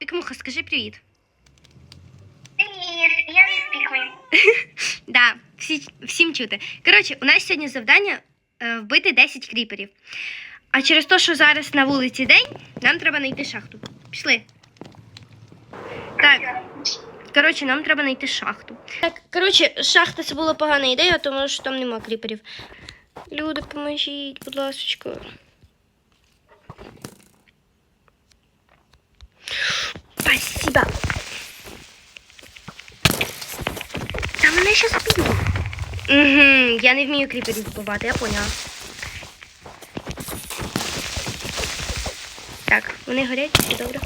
Пікмуха, скажи привіт. Привіт, я не пікмі. Да, всі, всім чути. Коротше, у нас сьогодні завдання е, вбити 10 кріперів. А через те, що зараз на вулиці день, нам треба знайти шахту. Пішли. Так, коротше, нам треба знайти шахту. Так, коротше, шахта це була погана ідея, тому що там нема кріперів. Люди, поможіть, будь ласка. Спасибо. Та мене щас підуть. Угу, я не вмію кріперів вбивати, я поняла. Так, вони горять, все добре.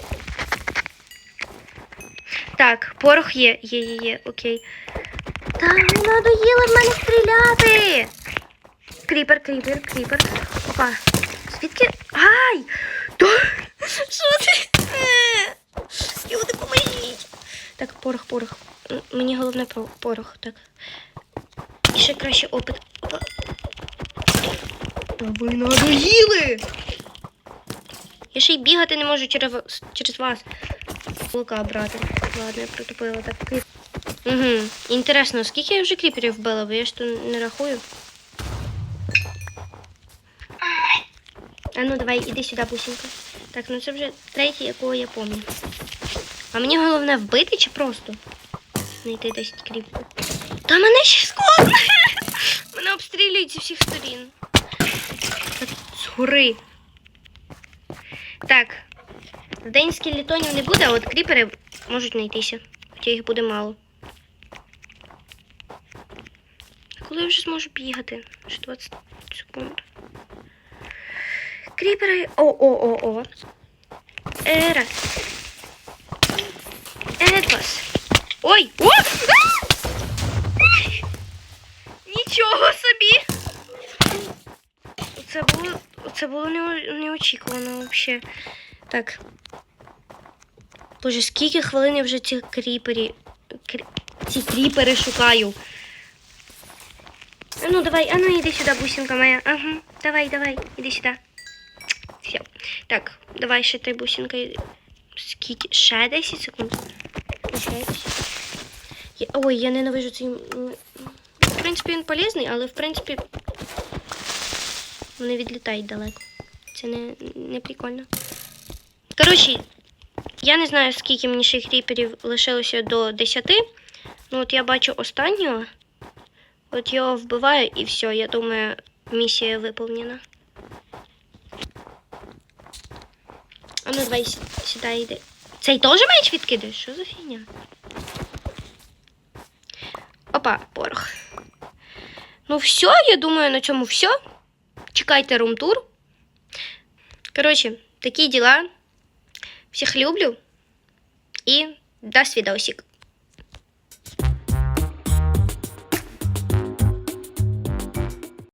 Так, порох є, є, є, є, окей. Та надоїло в мене стріляти. Кріпер, кріпер, кріпер. Опа. Звідки? Ай! Що ти? Е, Люди, поможіть. Так, порох, порох. Мені головне порох, так. І ще краще опит. Опа. Та ви надоїли! Я ще й бігати не можу через, вас- через вас. Лука брати. Ладно, я протупила так. Угу. Інтересно, скільки я вже кріперів вбила, бо я ж тут не рахую. А ну давай, іди сюди, бусинка. Так, ну це вже третій, якого я пам'ятаю. А мені головне вбити чи просто знайти 10 кріпів? Та мене ще складно! Мене обстрілюють зі всіх сторін. Згори. Так. День скелетонів не буде, а от кріпери можуть знайтися. Хоча їх буде мало. Коли я вже зможу бігати? Ще 20 секунд. Кріпери. О-о-о-о. Е, раз. Е, два. Ой! О! Нічого собі! Це було, це було неочікувано взагалі. Так. Боже, скільки хвилин я вже ці кріпері. Крі, ці кріпери шукаю. А ну давай, а ну іди сюди, бусинка моя. Ага, давай, давай, іди сюди. Все. Так, давай ще ти бусинка. Скільки? Ще 10 секунд. Ще 10. Ой, я ненавижу цей. В принципі, він полезний, але в принципі. Вони відлітають далеко. Це не, не прикольно. Коротше, я не знаю, скільки мені ще кріперів лишилося до 10. Ну, от я бачу останнього. От його вбиваю і все, я думаю, місія виповнена. А ну давай сі- сюди йди. Цей теж меч відкидаєш? Що за фігня? Опа, порох. Ну все, я думаю, на цьому все. Чекайте румтур. Коротше, такі діла. Всіх люблю. І до свідосик.